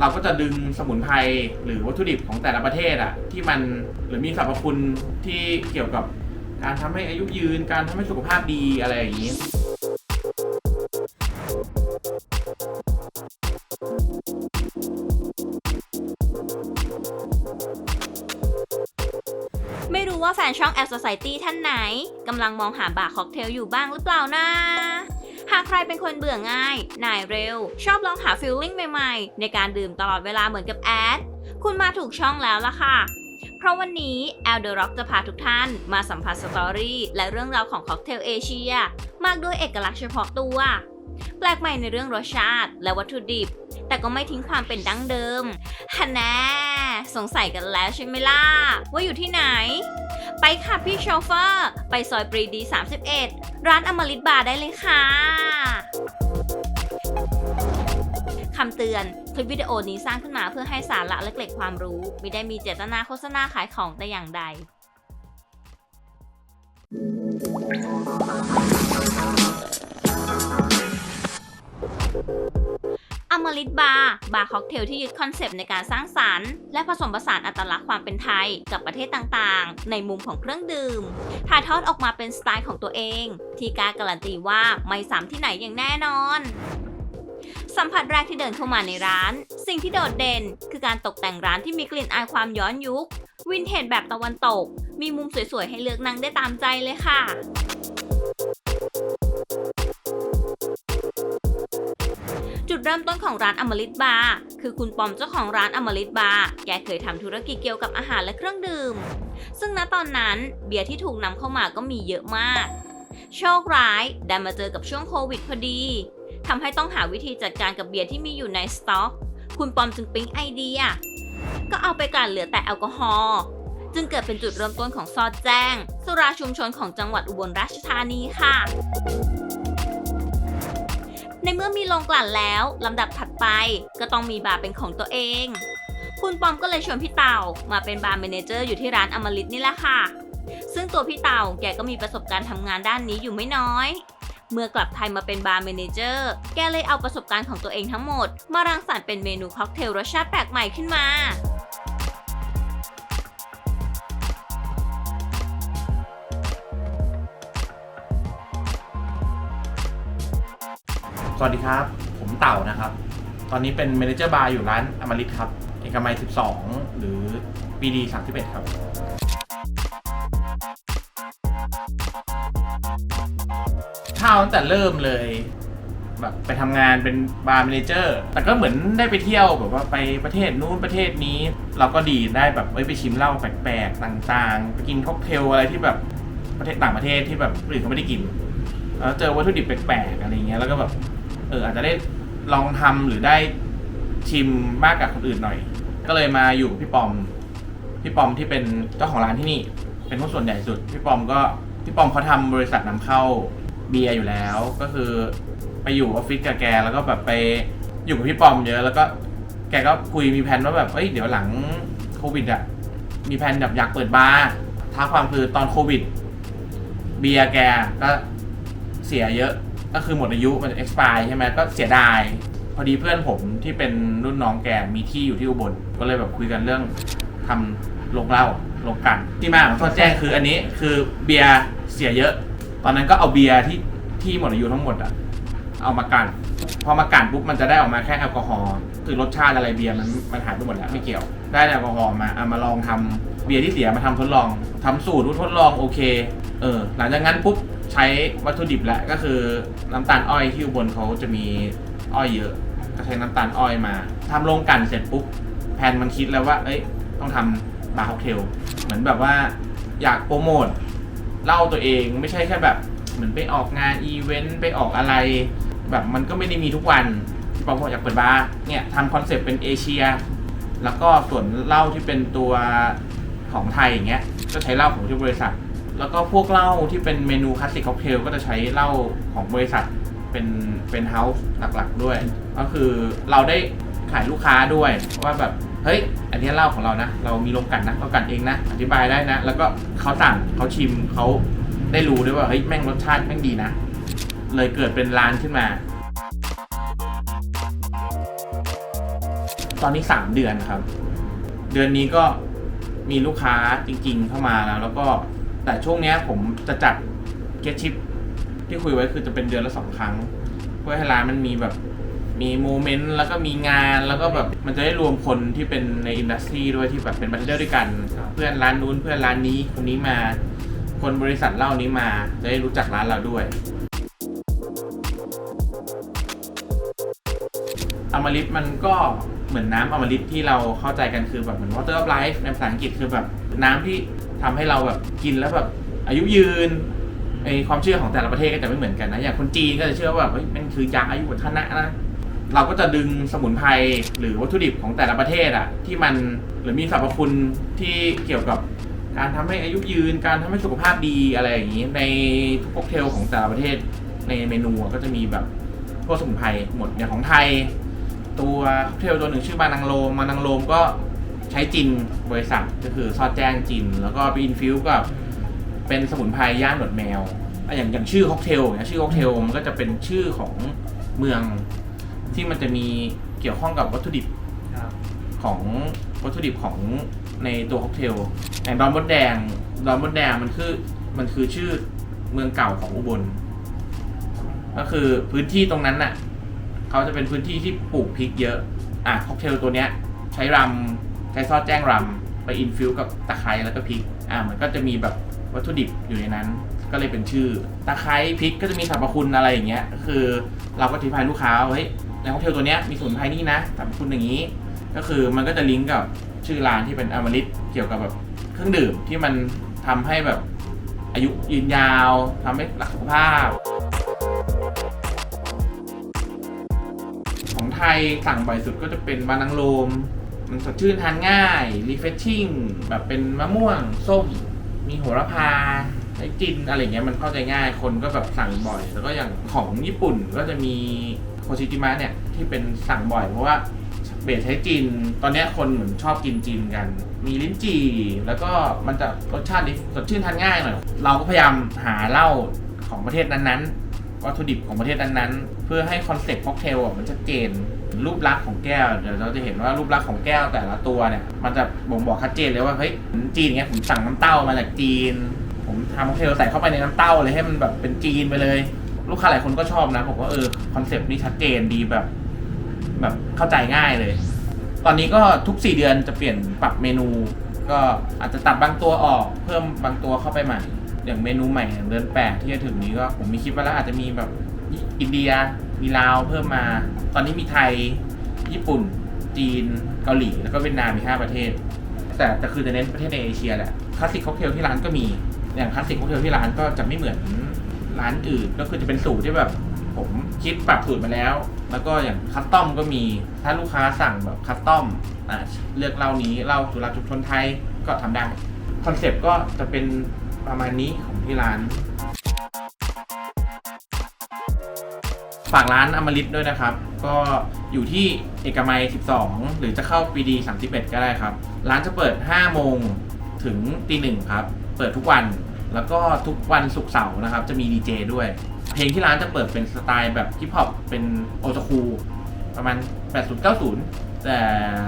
เราก็จะดึงสมุนไพรหรือวัตถุดิบของแต่ละประเทศอะที่มันหรือมีสรรพคุณที่เกี่ยวกับการทำให้อายุยืน การทำให้สุขภาพดีอะไรอย่างนี้ ไม่รู้ว่าแฟนช่องแอ s ส c i ตี้ท่านไหนกำลังมองหาบาร์ค็อกเทลอยู่บ้างหรือเปล่านะ หากใครเป็นคนเบื่อง่ายหน่ายเร็ว ชอบลองหาฟิลลิ่งใหม่ๆ ในการดื่มตลอดเวลาเหมือนกับแอด คุณมาถูกช่องแล้วล่ะค่ะ เพราะวันนี้แอลเดอร็อกจะพาทุกท่านมาสัมผัสสตอรี่และเรื่องราวของค็อกเทลเอเชีย มากด้วยเอกลักษณ์เฉพาะตัว แปลกใหม่ในเรื่องรสชาติและวัตถุดิบ แต่ก็ไม่ทิ้งความเป็นดั้งเดิมฮันแน่สงสัยกันแล้วใช่ไหมล่ะว่าอยู่ที่ไหน ไปค่ะพี่โชเฟอร์ ไปซอยปรีดี 31 ร้านอมฤตบาร์ได้เลยค่ะ คำเตือน คลิปวิดีโอนี้สร้างขึ้นมาเพื่อให้สาระและเกร็ดความรู้ไม่ได้มีเจตนาโฆษณาขายของแต่อย่างใด อมฤตบาร์บาร์ค็อกเทลที่ยึดคอนเซปต์ในการสร้างสรรค์ และผสมผสานอัตลักษณ์ความเป็นไทยกับประเทศต่างๆ ในมุมของเครื่องดื่ม ถ่ายทอดออกมาเป็นสไตล์ของตัวเอง ที่กล้าการันตีว่าไม่ซ้ำที่ไหนอย่างแน่นอนสัมผัสแรกที่เดินเข้ามาในร้าน สิ่งที่โดดเด่น คือการตกแต่งร้านที่มีกลิ่นอายความย้อนยุค วินเทจแบบตะวันตก มีมุมสวยๆ ให้เลือกนั่งได้ตามใจเลยค่ะ จุดเริ่มต้นของร้านอมฤตบาร์คือคุณปอมเจ้าของร้านอมฤตบาร์แกเคยทำธุรกิจเกี่ยวกับอาหารและเครื่องดื่ม ซึ่งณตอนนั้นเบียร์ที่ถูกนำเข้ามาก็มีเยอะมาก โชคร้ายดันมาเจอกับช่วงโควิดพอดีทำให้ต้องหาวิธีจัดการกับเบียร์ที่มีอยู่ในสต็อก คุณปอมจึงปิ๊งไอเดีย ก็เอาไปกลั่นเหลือแต่แอลกอฮอล์จึงเกิดเป็นจุดเริ่มต้นของซอดแจ้ง สุราชุมชนของจังหวัดอุบลราชธานีค่ะ ในเมื่อมีโรงกลั่นแล้วลำดับถัดไปก็ต้องมีบาร์เป็นของตัวเอง คุณปอมก็เลยชวนพี่เต่ามาเป็นบาร์เมนเจอร์อยู่ที่ร้านอมฤตนี่แหละค่ะ ซึ่งตัวพี่เต่าแกก็มีประสบการณ์ทำงานด้านนี้อยู่ไม่น้อย เมื่อกลับไทยมาเป็นบาร์เมนเจอร์แกเลยเอาประสบการณ์ของตัวเองทั้งหมด มารังสรรค์เป็นเมนูค็อกเทลรสชาติแปลกใหม่ขึ้นมา สวัสดีครับ ผมเต่านะครับ ตอนนี้เป็นเมเนเจอร์บาร์อยู่ร้านอมฤตครับ เอกมัย 12 หรือปีดี31 ครับ ข้าวตั้งแต่เริ่มเลย แบบไปทำงานเป็นบาร์เมเนเจอร์ แต่ก็เหมือนได้ไปเที่ยวแบบว่าไปประเทศนู้นประเทศนี้ เราก็ดีได้แบบเอ้ยไปชิมเหล้าแปลกๆ ต่างๆ ไปกินค็อกเทลอะไรที่แบบประเทศต่างประเทศที่แบบคนอื่นเขาไม่ได้กินแล้วเจอวัตถุดิบแปลกๆอะไรเงี้ยแล้วก็แบบ เอออาจจะได้ลองทำหรือได้ชิมมากกว่าคนอื่นหน่อย ก็เลยมาอยู่พี่ปอม พี่ปอมที่เป็นเจ้าของร้านที่นี่ เป็นผู้นส่วนใหญ่สุด พี่ปอมก็พี่ปอมเขาทำบริษัทนำเข้าเบียร์อยู่แล้ว ก็คือไปอยู่ออฟฟิศกับแกแล้วก็แบบไปอยู่กับพี่ปอมเยอะแล้วก็แกก็คุยมีแผนว่าแบบเอ้ยเดี๋ยวหลังโควิดอะมีแผนแบบอยากเปิดบาร์ท้าความคือตอนโควิด เบียร์แกก็เสียเยอะ ก็คือหมดอายุมัน expire ใช่ไหมก็เสียดาย พอดีเพื่อนผมที่เป็นรุ่นน้องแกมีที่อยู่ที่อุบลก็เลยแบบคุยกันเรื่องทำโรงเหล้าโรงกัน ที่มาของทอแจ้งคืออันนี้คือเบียร์เสียเยอะ ตอนนั้นก็เอาเบียร์ที่ที่หมดอายุทั้งหมดอะเอามากัน พอมากันปุ๊บมันจะได้ออกมาแค่แอลกอฮอล์คือรสชาติอะไรเบียร์มันมันหายไปหมดแล้วไม่เกี่ยว ได้แอลกอฮอล์มาเอามาลองทำเบียร์ที่เสียมาทำทดลองทำสูตรทดลองโอเคเออหลังจากนั้นปุ๊บ ใช้วัตถุดิบแหละก็คือน้ำตาลอ้อยที่อุบลเขาจะมีอ้อยเยอะก็ใช้น้ำตาลอ้อยมาทำโรงกลันเสร็จปุ๊บแพนมันคิดแล้วว่า เอ้ยต้องทำบาร์ค็อกเทลเหมือนแบบว่าอยากโปรโมทเล่าตัวเองไม่ใช่แค่แบบ เหมือนไปออกงานอีเวนต์ไปออกอะไร แบบมันก็ไม่ได้มีทุกวันพี่ปอมบออยากเปิดบาร์เนี่ยทำคอนเซปต์เป็นเอเชีย แล้วก็ส่วนเหล้าที่เป็นตัวของไทยอย่างเงี้ยก็ใช้เหล้าของที่บริษัท แล้วก็พวกเหล้าที่เป็นเมนูคลาสสิกค็อกเทลก็จะใช้เหล้าของบริษัทเป็นเป็นเฮาส์หลักๆด้วย ก็คือเราได้ขายลูกค้าด้วยว่าแบบเฮ้ย อันนี้เหล้าของเรานะ เรามีโรงกันนะเรากันเองนะ อธิบายได้นะ แล้วก็เขาสั่งเขาชิมเขาได้รู้ด้วยว่าเฮ้ยแม่งรสชาติแม่งดีนะ เลยเกิดเป็นร้านขึ้นมา ตอนนี้ 3 เดือนครับ เดือนนี้ก็มีลูกค้าจริงๆเข้ามาแล้วแล้วก็ แต่ช่วงเนี้ยผมจะจัดเก็ตชิปที่คุยไว้คือจะเป็นเดือนละสองครั้ง เพื่อให้ร้านมันมีแบบมีโมเมนต์แล้วก็มีงานแล้วก็แบบมันจะได้รวมคนที่เป็นในอินดัสทรีด้วยที่แบบเป็นบัตเดอร์ด้วยกัน เพื่อนร้านนู้นเพื่อนร้านนี้คนนี้มา คนบริษัทเล่านี้มาจะได้รู้จักร้านเราด้วยอมฤตมันก็เหมือนน้ำอมฤตที่เราเข้าใจกันคือแบบเหมือน water of life ในภาษาอังกฤษคือแบบน้ำที่ ทำให้เราแบบกินแล้วแบบอายุยืนไอความเชื่อของแต่ละประเทศก็จะไม่เหมือนกันนะ อย่างคนจีนก็จะเชื่อว่าแบบเฮ้ยมันคือยาอายุวัฒนะนะ เราก็จะดึงสมุนไพรหรือวัตถุดิบของแต่ละประเทศอะที่มันหรือมีสรรพคุณที่เกี่ยวกับการทำให้อายุยืน การทำให้สุขภาพดีอะไรอย่างนี้ ในทุกค็อกเทลของแต่ละประเทศในเมนูอะก็จะมีแบบพวกสมุนไพรหมดอย่างของไทย ตัวค็อกเทลตัวหนึ่งชื่อมานังโลมมานังโลมก็ ใช้จินบริษัทก็คือซอสแจ้งจิน แล้วก็ไปอินฟิวกับเป็นสมุนไพรย่างหนวดแมวอะอย่างอย่างชื่อค็อกเทลเนี่ยชื่อค็อกเทลมันก็จะเป็นชื่อของเมืองที่มันจะมีเกี่ยวข้องกับวัตถุดิบครับของวัตถุดิบของในตัวค็อกเทลอย่างดอนมดแดงดอนมดแดงมันคือมันคือชื่อเมืองเก่าของอุบล ก็คือพื้นที่ตรงนั้นน่ะเขาจะเป็นพื้นที่ที่ปลูกพริกเยอะ อะค็อกเทลตัวเนี้ย ใช้รำ ใช้ซอสแจ้งรำไปอินฟิวกับตะไคร้แล้วก็พริก อะมันก็จะมีแบบวัตถุดิบอยู่ในนั้น ก็เลยเป็นชื่อ ตะไคร้พริกก็จะมีสรรพคุณอะไรอย่างเงี้ย คือเราก็อธิบายลูกค้าว่าเฮ้ยในค็อกเทลตัวเนี้ยมีสมุนไพรนี่นะสรรพคุณอย่างนี้ ก็คือมันก็จะลิงก์กับชื่อร้านที่เป็นอมฤตเกี่ยวกับแบบเครื่องดื่มที่มันทำให้แบบอายุยืนยาวทำให้รักสุขภาพ ของไทยสั่งบ่อยสุดก็จะเป็นบานังโลม มันสดชื่นทานง่าย refreshing แบบเป็นมะม่วง ส้ม มีโหระพาไอจินอะไรเงี้ยมันเข้าใจง่ายคนก็แบบสั่งบ่อย แล้วก็อย่างของญี่ปุ่นก็จะมีโคชิจิมะเนี่ยที่เป็นสั่งบ่อยเพราะว่าเบสใช้จีน ตอนนี้คนเหมือนชอบกินจีนกัน มีลิ้นจี่ แล้วก็มันจะรสชาติสดชื่นทานง่ายหน่อย เราก็พยายามหาเหล้าของประเทศนั้นๆ วัตถุดิบของประเทศนั้นๆ เพื่อให้คอนเซ็ปต์ค็อกเทลมันชัดเจน รูปลักษณ์ของแก้วเดี๋ยวเราจะเห็นว่ารูปลักษณ์ของแก้วแต่ละตัวเนี่ย มันจะบ่งบอกชัดเจนเลยว่าเฮ้ยจีนเงี้ยผมสั่งน้ำเต้ามาจากจีน ผมทำค็อกเทลใส่เข้าไปในน้ำเต้าเลยให้มันแบบเป็นจีนไปเลย ลูกค้าหลายคนก็ชอบนะผมว่าเออคอนเซปต์นี้ชัดเจนดีแบบ แบบเข้าใจง่ายเลย ตอนนี้ก็ทุก 4 เดือนจะเปลี่ยนปรับเมนู ก็อาจจะตัดบางตัวออกเพิ่มบางตัวเข้าไปใหม่อย่างเมนูใหม่อย่างเดือนแปดที่จะถึงนี้ก็ผมมีคิดไว้แล้วอาจจะมีแบบอินเดีย มีลาวเพิ่มมา ตอนนี้มีไทย ญี่ปุ่น จีน เกาหลี แล้วก็เวียดนามมี 5 ประเทศ แต่แต่คือจะเน้นประเทศในเอเชียแหละ คลาสสิกค็อกเทลที่ร้านก็มี อย่างคลาสสิกค็อกเทลที่ร้านก็จะไม่เหมือนร้านอื่น ก็คือจะเป็นสูตรที่แบบผมคิดปรับสูตรมาแล้ว แล้วก็อย่างคัสตอมก็มี ถ้าลูกค้าสั่งแบบคัสตอมอะเลือกเหล้านี้เหล้าสุราชุมชนไทยก็ทำได้ คอนเซปต์ก็จะเป็นประมาณนี้ของที่ร้าน ฝากร้านอมริตด้วยนะครับ ก็อยู่ที่เอกมัย 12 หรือจะเข้าปีดี 31 ก็ได้ครับ ร้านจะเปิด 5 โมงถึงตีหนึ่งครับ เปิดทุกวัน แล้วก็ทุกวันศุกร์เสาร์นะครับ จะมีดีเจด้วย เพลงที่ร้านจะเปิดเป็นสไตล์แบบฮิปฮอปเป็นโอตคูประมาณ 80-90 แต่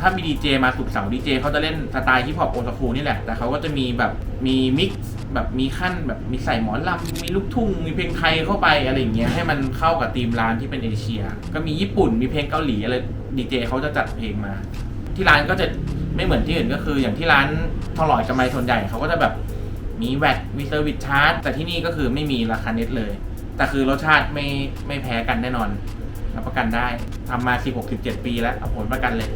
ถ้ามีดีเจมาสุกเสาร์ดีเจเขาจะเล่นสไตล์ฮิปฮอปโอตคูนี่แหละ แต่เขาก็จะมีแบบมีมิกซ์แบบมีขั้นแบบมีใส่หมอนลำมีลูกทุ่ง มีเพลงไทยเข้าไปอะไรอย่างเงี้ยให้มันเข้ากับธีมร้านที่เป็นเอเชีย ก็มีญี่ปุ่นมีเพลงเกาหลีอะไรดีเจเขาจะจัดเพลงมา ที่ร้านก็จะไม่เหมือนที่อื่นก็คืออย่างที่ร้านทองหล่อยกำไมส่วนใหญ่เขาก็จะแบบมีแวดมีเซอร์วิสชาร์จแต่ที่นี่ก็คือไม่มีราคาเน็ตเลย แต่คือรสชาติไม่ไม่แพ้กันแน่นอน รับประกันได้ทำมา 16-17 ปีแล้วเอาผลประกันเลย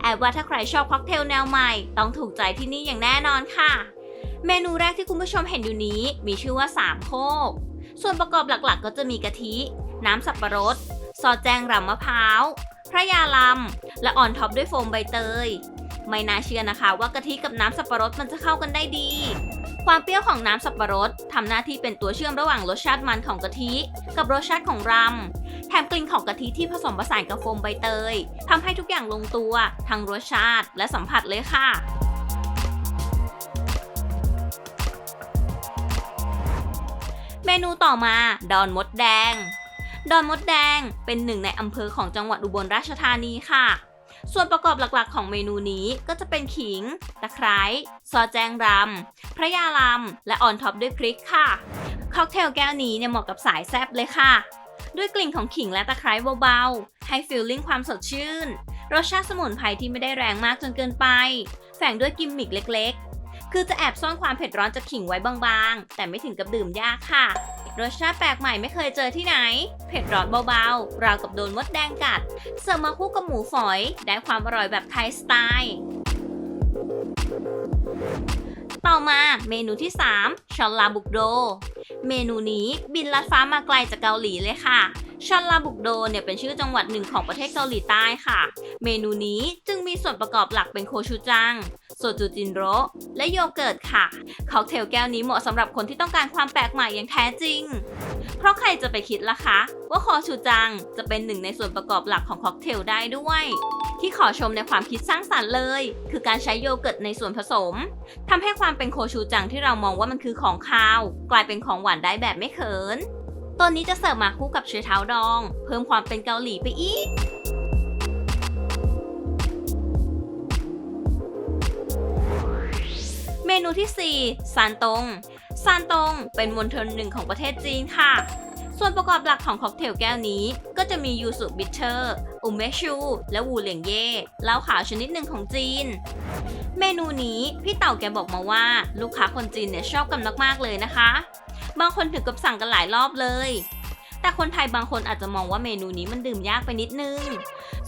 แอบว่าถ้าใครชอบค็อกเทลแนวใหม่ ต้องถูกใจที่นี่อย่างแน่นอนค่ะ เมนูแรกที่คุณผู้ชมเห็นอยู่นี้มีชื่อว่าสามโคก ส่วนประกอบหลักๆ ก็จะมีกะทิ น้ำสับปะรด ซอสแจงรำมะพร้าว ระยาลำ และออนท็อปด้วยโฟมใบเตย ไม่น่าเชื่อนะคะว่ากะทิกับน้ำสับปะรดมันจะเข้ากันได้ดี ความเปรี้ยวของน้ำสับปะรดทำหน้าที่เป็นตัวเชื่อมระหว่างรสชาติมันของกะทิ กับรสชาติของรำ แถมกลิ่นของกะทิที่ผสมผสานกับโฟมใบเตยทำให้ทุกอย่างลงตัว ทั้งรสชาติและสัมผัสเลยค่ะเมนูต่อมา ดอนมดแดง ดอนมดแดง เป็นหนึ่งในอำเภอของจังหวัดอุบลราชธานีค่ะ ส่วนประกอบหลักๆ ของเมนูนี้ก็จะเป็นขิง ตะไคร้ ซอแจงรำ พระยาลำ และออนท็อปด้วยพริกค่ะ ค็อกเทลแก้วนี้เนี่ยเหมาะกับสายแซบเลยค่ะ ด้วยกลิ่นของขิงและตะไคร้เบาๆ ให้ฟิลลิ่งความสดชื่น รสชาติสมุนไพรที่ไม่ได้แรงมากจนเกินไป แฝงด้วยกิมมิกเล็กๆ คือจะแอบซ่อนความเผ็ดร้อนจากขิงไว้บางๆ แต่ไม่ถึงกับดื่มยากค่ะ รสชาติแปลกใหม่ไม่เคยเจอที่ไหน เผ็ดร้อนเบาๆ ราวกับโดนมดแดงกัด เสิร์ฟมาคู่กับหมูฝอย ได้ความอร่อยแบบไทยสไตล์ ต่อมาเมนูที่ 3ชอนลาบุกโด เมนูนี้บินลัดฟ้ามาไกลจากเกาหลีเลยค่ะชอนลาบุกโดเนี่ยเป็นชื่อจังหวัดหนึ่งของประเทศเกาหลีใต้ค่ะ เมนูนี้จึงมีส่วนประกอบหลักเป็นโคชูจัง โซจูจินโรและโยเกิร์ตค่ะ ค็อกเทลแก้วนี้เหมาะสำหรับคนที่ต้องการความแปลกใหม่อย่างแท้จริง เพราะใครจะไปคิดล่ะคะ ว่าคอชูจังจะเป็นหนึ่งในส่วนประกอบหลักของค็อกเทลได้ด้วย ที่ขอชมในความคิดสร้างสรรค์เลย คือการใช้โยเกิร์ตในส่วนผสมทำให้ความเป็นโคชูจังที่เรามองว่ามันคือของคาว กลายเป็นของหวานได้แบบไม่เขินตัวนี้จะเสิร์ฟมาคู่กับเชอเท้าดอง เพิ่มความเป็นเกาหลีไปอีก นูที่ 4 ซานตง ซานตงเป็นมณฑลหนึ่งของประเทศจีนค่ะ ส่วนประกอบหลักของค็อกเทลแก้วนี้ ก็จะมียูสุบิทเทอร์อุเมชู และวูเหลียงเย่เหล้าขาวชนิดหนึ่งของจีน เมนูนี้พี่เต่าแกบอกมาว่าลูกค้าคนจีนเนี่ยชอบกันมากๆเลยนะคะ บางคนถึงกับสั่งกันหลายรอบเลยแต่คนไทยบางคนอาจจะมองว่าเมนูนี้มันดื่มยากไปนิดนึง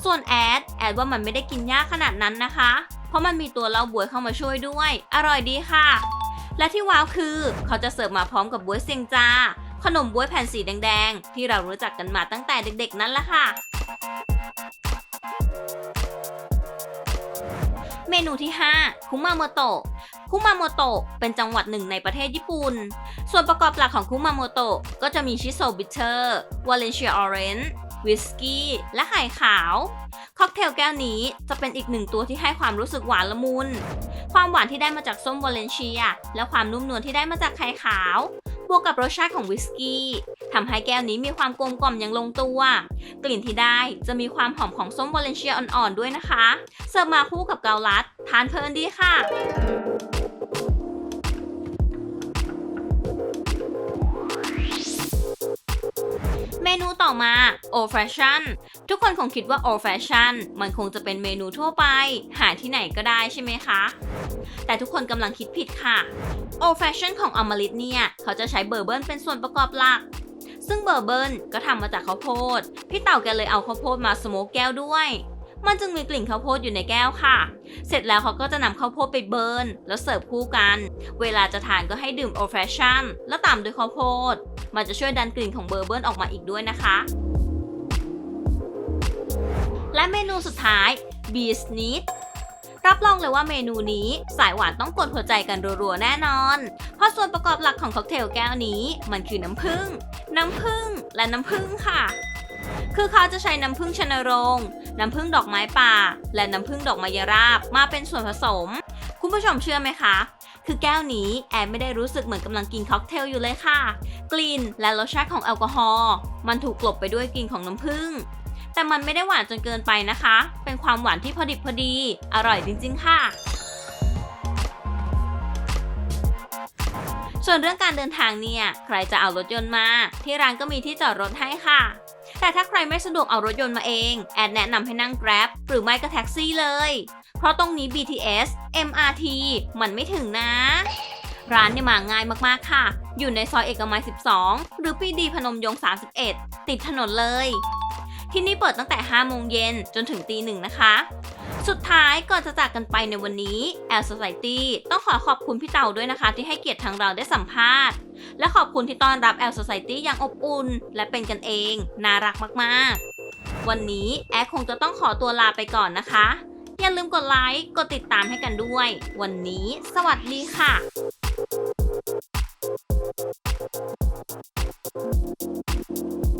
ส่วนแอด แอดว่ามันไม่ได้กินยากขนาดนั้นนะคะ ราะมันมีตัวเหล้าบวยเข้ามาช่วยด้วย อร่อยดีค่ะ และที่ว้าวคือ เขาจะเสิร์ฟมาพร้อมกับบวยเซียงจา ขนมบวยแผ่นสีแดงๆ ที่เรารู้จักกันมาตั้งแต่เด็กๆ นั่นแหละค่ะ เมนูที่ 5 คุมาโมโตะคุมาโมโตะเป็นจังหวัดหนึ่งในประเทศญี่ปุ่น ส่วนประกอบหลักของคุมาโมโตะก็จะมีชิโซบิเทอร์วาเลนเชียออเรนจ์วิสกี้ และไข่ขาว ค็อกเทลแก้วนี้จะเป็นอีกหนึ่งตัวที่ให้ความรู้สึกหวานละมุน ความหวานที่ได้มาจากส้มวาเลนเชีย และความนุ่มนวลที่ได้มาจากไข่ขาว บวกกับรสชาติของวิสกี้ทำให้แก้วนี้มีความกลมกล่อมอย่างลงตัว กลิ่นที่ได้จะมีความหอมของส้มวาเลนเชียอ่อนๆด้วยนะคะ เสิร์ฟมาคู่กับเกาลัดทานเพลินดีค่ะ นูต่อมา old fashion ทุกคนคงคิดว่า old fashion มันคงจะเป็นเมนูทั่วไป หาที่ไหนก็ได้ใช่ไหมคะ แต่ทุกคนกำลังคิดผิดค่ะ old fashion ของอมฤตเนี่ย เขาจะใช้เบอร์เบิลเป็นส่วนประกอบหลัก ซึ่งเบอร์เบิลก็ทำมาจากข้าวโพด พี่เต่าแกเลยเอาข้าวโพดมาสโมกแก้วด้วย มันจึงมีกลิ่นข้าวโพดอยู่ในแก้วค่ะ เสร็จแล้วเขาก็จะนำข้าวโพดไปเบิร์นแล้วเสิร์ฟคู่กัน เวลาจะทานก็ให้ดื่ม old fashion แล้วตามด้วยข้าวโพด มันจะช่วยดันกลิ่นของเบอร์เบิร์นออกมาอีกด้วยนะคะ และเมนูสุดท้าย b e e s n e e d รับรองเลยว่าเมนูนี้สายหวานต้องกดหัวใจกันรัวๆแน่นอน เพราะส่วนประกอบหลักของค็อกเทลแก้วนี้ มันคือน้ำผึ้ง น้ำผึ้งและน้ำผึ้งค่ะ คือเขาจะใช้น้ำผึ้งชนโรงน้ำผึ้งดอกไม้ป่า และน้ำผึ้งดอกมะยราบมาเป็นส่วนผสม คุณผู้ชมเชื่อไหมคะ คือแก้วนี้แอบไม่ได้รู้สึกเหมือนกำลังกินค็อกเทลอยู่เลยค่ะ กลิ่นและรสชาติของแอลกอฮอล์มันถูกกลบไปด้วยกลิ่นของน้ำผึ้งแต่มันไม่ได้หวานจนเกินไปนะคะ เป็นความหวานที่พอดิบพอดี อร่อยจริง ๆ ค่ะ ส่วนเรื่องการเดินทางเนี่ย ใครจะเอารถยนต์มา ที่ร้านก็มีที่จอดรถให้ค่ะ แต่ถ้าใครไม่สะดวกเอารถยนต์มาเอง แอดแนะนำให้นั่ง Grab หรือไม่ก็แท็กซี่เลย เพราะตรงนี้ BTS MRT มันไม่ถึงนะ ร้านเนี่ยมาง่ายมากๆค่ะ อยู่ในซอยเอกมัย 12 หรือปีดีพนมยงค์31 ติดถนนเลย ที่นี่เปิดตั้งแต่ 5 โมงเย็นจนถึงตีหนึ่งนะคะ สุดท้ายก่อนจะจากกันไปในวันนี้ L Society ต้องขอขอบคุณพี่เต่าด้วยนะคะ ที่ให้เกียรติทางเราได้สัมภาษณ์ และขอบคุณที่ต้อนรับ L Society อย่างอบอุ่น และเป็นกันเอง น่ารักมากๆ วันนี้แอดคงจะต้องขอตัวลาไปก่อนนะคะ อย่าลืมกดไลค์กดติดตามให้กันด้วย วันนี้ สวัสดีค่ะ Thank